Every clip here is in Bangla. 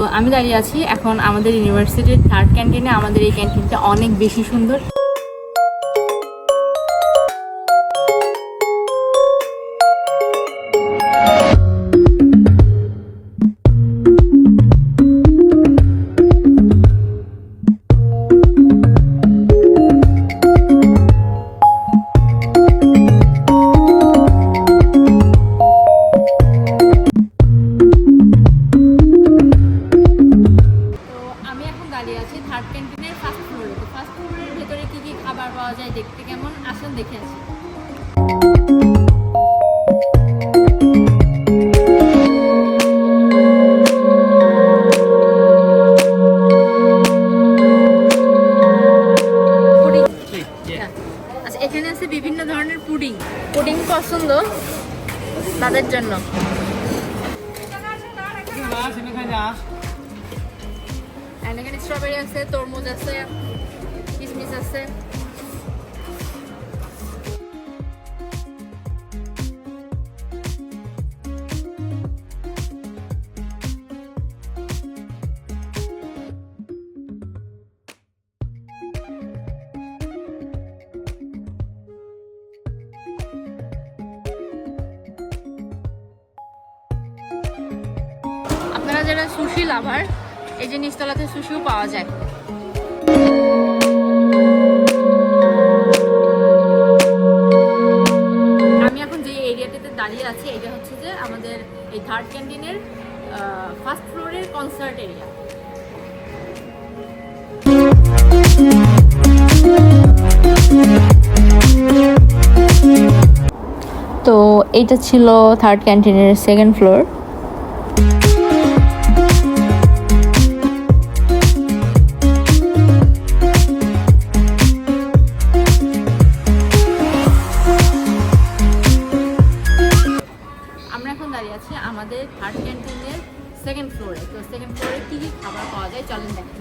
তো আমি দাঁড়িয়ে আছি এখন আমাদের ইউনিভার্সিটির থার্ড ক্যান্টিনে আমাদের এই ক্যান্টিনটা অনেক বেশি সুন্দর। খাবার পাওয়া যায়, দেখতে কেমন? আসুন দেখে আসি। আচ্ছা এখানে আছে বিভিন্ন ধরনের পুডিং। পুডিং পছন্দ তাদের জন্য। এখানে স্ট্রবেরি আছে, তরমুজ আছে কিশমিশ আছে। যারা সুশি লাভার এই যে নিচতলাতে সুশিও পাওয়া যায়। আমি এখন যে এরিয়াটিতে দাঁড়িয়ে আছি, এটা হচ্ছে যে আমাদের এই থার্ড ক্যান্টিনের ফার্স্ট ফ্লোরের কনসার্ট এরিয়া তো এইটা ছিল থার্ড ক্যান্টিনের সেকেন্ড ফ্লোর কী কী খাবার পাওয়া যায়। চলেন দেখেন।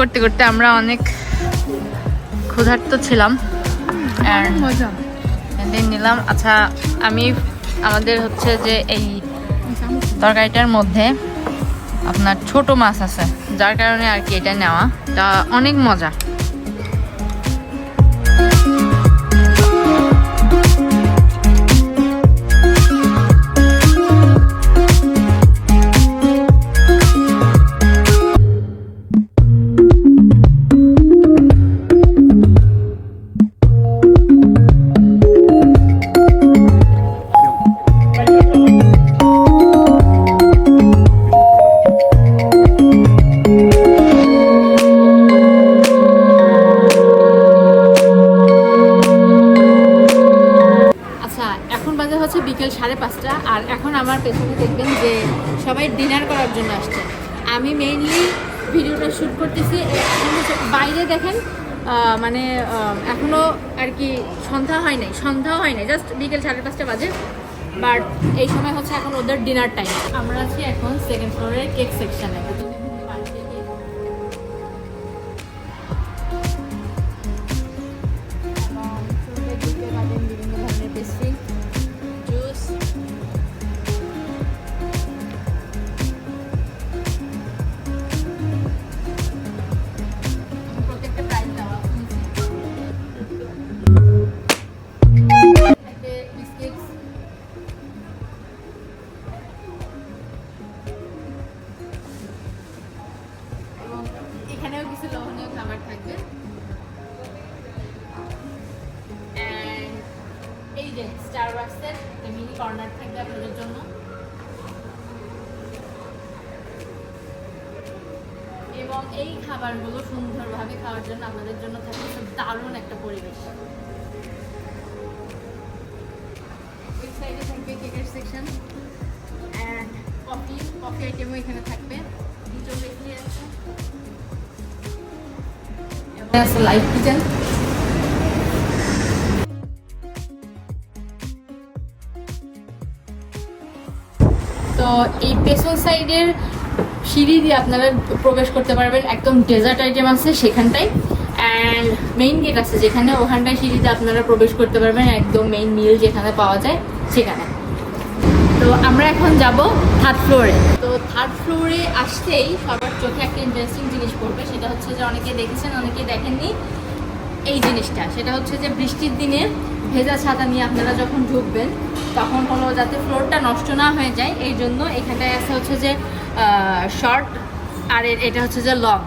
করতে করতে আমরা অনেক ক্ষুধার্ত ছিলাম। নিলাম। আচ্ছা আমি আমাদের হচ্ছে যে এই তরকারিটার মধ্যে আপনার ছোট মাছ আছে যার কারণে আর কি এটা নেওয়া। তা অনেক মজা। বিকেল সাড়ে পাঁচটা, আর এখন আমার পেছনে দেখবেন যে সবাই ডিনার করার জন্য আসছে। আমি মেইনলি ভিডিওটা শ্যুট করতেছি। বাইরে দেখেন মানে এখনও আর কি সন্ধ্যা হয় নাই, সন্ধ্যাও হয় নাই জাস্ট বিকেল সাড়ে পাঁচটা বাজে। বাট এই সময় হচ্ছে এখন ওদের ডিনার টাইম আমরা আছি এখন সেকেন্ড ফ্লোরের কেক সেকশনে কর্নার থাকবে আপনাদের জন্য। এবং এই খাবারগুলো সুন্দরভাবে খাওয়ার জন্য আপনাদের জন্য থাকবে। দারুণ একটা পরিবেশ। সাইডে থাকবে কেকের সেকশন। অ্যান্ড কফি কফি আইটেমও এখানে থাকবে। দুটো বেকারি আছে আছে কিচেন এই পেছন সাইডের সিঁড়ি দিয়ে আপনারা প্রবেশ করতে পারবেন। একদম ডেজার্ট আইটেম আছে সেখানটায়। অ্যান্ড মেইন গেট আছে যেখানে ওখানটায় সিঁড়িতে আপনারা প্রবেশ করতে পারবেন। একদম মেইন মিল যেখানে পাওয়া যায় সেখানে। তো আমরা এখন যাব থার্ড ফ্লোরে তো থার্ড ফ্লোরে আসতেই সবার চোখে একটা ইন্টারেস্টিং জিনিস পড়বে। সেটা হচ্ছে যে অনেকে দেখেছেন, অনেকে দেখেননি এই জিনিসটা। সেটা হচ্ছে যে বৃষ্টির দিনে ভেজা ছাতা নিয়ে আপনারা যখন ঢুকবেন তখন হলো যাতে ফ্লোরটা নষ্ট না হয়ে যায়, এই জন্য এখানটায় আছে হচ্ছে যে শর্ট আর এটা হচ্ছে যে লং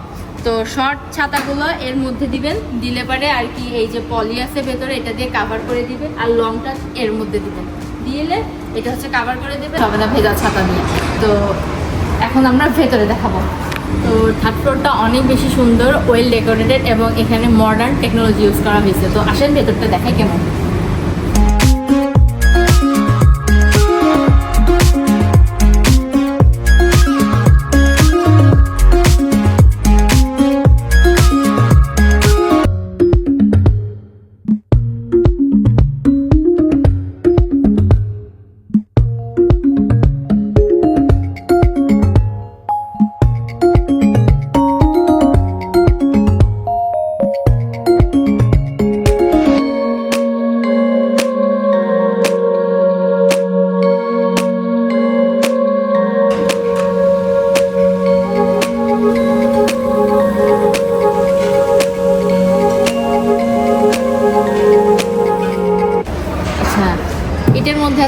তো শর্ট ছাতাগুলো এর মধ্যে দিবেন, দিলে পারে আর কি এই যে পলি আছে ভেতরে, এটা দিয়ে কাভার করে দিবেন, আর লংটা এর মধ্যে দিবেন। দিলে এটা হচ্ছে কাভার করে দেবে হবে না, ভেজা ছাতা দিয়ে। তো এখন আমরা ভেতরে দেখাবো। তো থার্ড ফ্লোরটা অনেক বেশি সুন্দর ওয়েল ডেকোরেটেড এবং এখানে মডার্ন টেকনোলজি ইউজ করা হয়েছে। তো আসেন ভেতরটা দেখাই কেমন।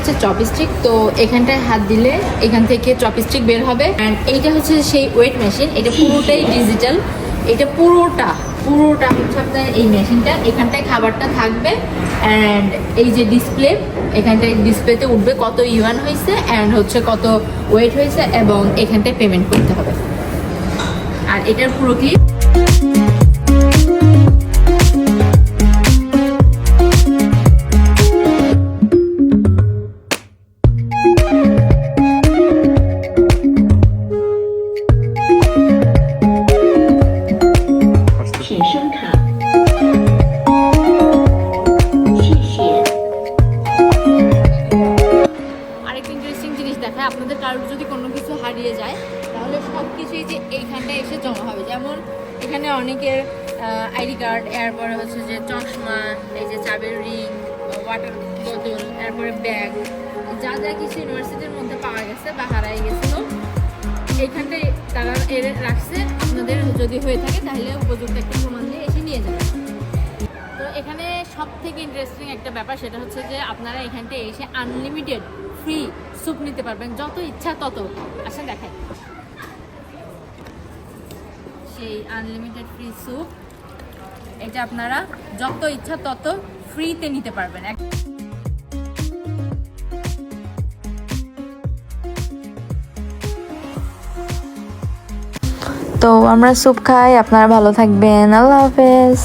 আছে চপস্টিক, তো এখানটায় হাত দিলে এখান থেকে চপস্টিক বের হবে। অ্যান্ড এইটা হচ্ছে সেই ওয়েট মেশিন এটা পুরোটাই ডিজিটাল এটা পুরোটা পুরোটা হচ্ছে আপনার এই মেশিনটা এখানটায় খাবারটা থাকবে অ্যান্ড এই যে ডিসপ্লে এখানটায় ডিসপ্লেতে উঠবে কত ইউয়ান হয়েছে অ্যান্ড হচ্ছে কত ওয়েট হয়েছে, এবং এখানটায় পেমেন্ট করতে হবে। আর এটার পুরো ক্লিপ কার্ড এরপরে হচ্ছে যে চশমা, এই যে চাবের রিং ওয়াটার বোতল এরপরে ব্যাগ যা যা কিছু ইউনিভার্সিটির মধ্যে পাওয়া গেছে বা হারাই গেছিল এইখানটায় তারা এর রাখছে। আপনাদের যদি হয়ে থাকে তাহলে উপযুক্ত একটা প্রমাণ দিয়ে এসে নিয়ে যাবেন। তো এখানে সব থেকে ইন্টারেস্টিং একটা ব্যাপার সেটা হচ্ছে যে আপনারা এখানটায় এসে আনলিমিটেড ফ্রি স্যুপ নিতে পারবেন, যত ইচ্ছা তত। আসেন দেখাই। সেই আনলিমিটেড ফ্রি স্যুপ এটা আপনারা যত ইচ্ছা তত ফ্রিতে নিতে পারবেন। তো আমরা স্যুপ খাই, আপনারা ভালো থাকবেন। আল্লাহ হাফেজ।